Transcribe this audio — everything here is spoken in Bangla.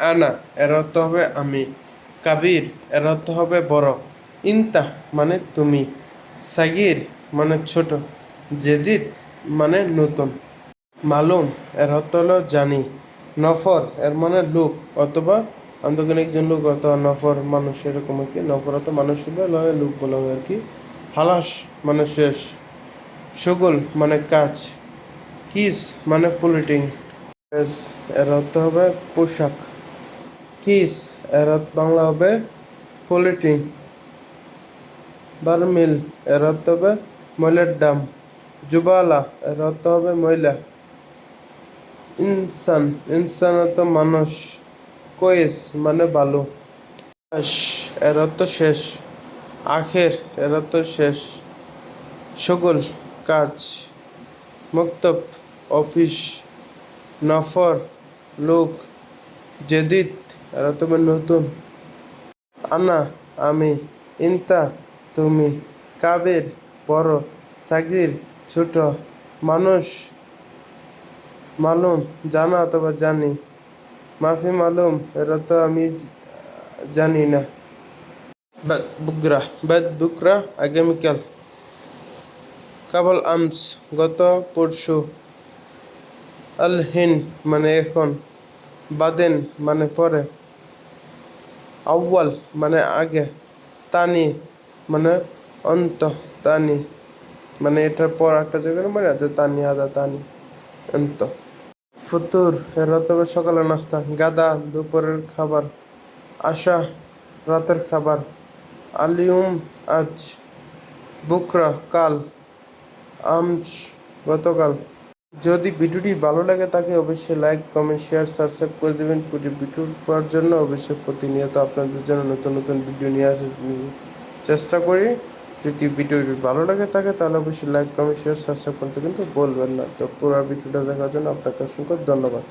আনা, এর অর্থ হবে আমি। কাবির, এর অর্থ হবে বড়। ইন্তা মানে তুমি। সাগির মানে ছোট। জেদিদ মানে নতুন। মালুম, এর অর্থ হলো জানি। নফর, এর মানে লোক, অথবা আন্তর্জাতিক একজন লোক অথবা নফর, মানুষ, এরকম আর কি। নফর অত মানুষ বলা হয়, লোক বলা হয় আর কি। হালাস মানে শেষ। সগুল মানে কাজ। কিস মানে পুলিটিং এর অর্থ হবে পোশাক। কিস এর বাংলা হবে পলিটিং। বারমিল এর অর্থ হবে ময়লার ডাম। জুবালা এর অর্থ হবে ময়লা। ইনসান ইনসান অর্থ মানুষ। কোয়েস মানে ভালো এর অর্থ শেষ। আখের এর অর্থ শেষ। সগল, কাজ। মক্তব, অফিস। নফর, লোক। জেদিদ এর হবে নতুন। আনা আমি, ইন্তা, তুমি, কাবের বড়, সাগির, ছোট, মানুষ, মালুম, জানা অথবা জানি। মাফি মালুম এটা তো আমি জানি না। বাদ বুকরা বাদ বুকরা, আগামীকাল। কাবল আমস, গত পরশু। আল হিন মানে এখন। বাদেন মানে পরে। আউয়াল মানে আগে। তানি মানে অন্ত, তানি। মানে এটার পর একটা জায়গায় মানে আছে তানি, আদা, তানি, অন্ত। ফুতুর হবে সকালের নাস্তা। গাদা, দুপুরের খাবার। আশা, রাতের খাবার। আলিউম, আজ। বুকরা, কাল। আমস গতকাল। যদি ভিডিওটি ভালো লাগে তাকে অবশ্যই লাইক, কমেন্ট, শেয়ার, সাবস্ক্রাইব করে দেবেন। পুরো ভিডিও পাওয়ার জন্য অবশ্যই প্রতিনিয়ত আপনাদের জন্য নতুন নতুন ভিডিও নিয়ে আসার চেষ্টা করি। যদি ভিডিওটি ভালো লাগে থাকে তাহলে অবশ্যই লাইক, কমেন্ট, শেয়ার, সাবস্ক্রাইব করতে কিন্তু বলবেন না। তো পুরো ভিডিওটা দেখার জন্য আপনাকে অসংখ্য ধন্যবাদ।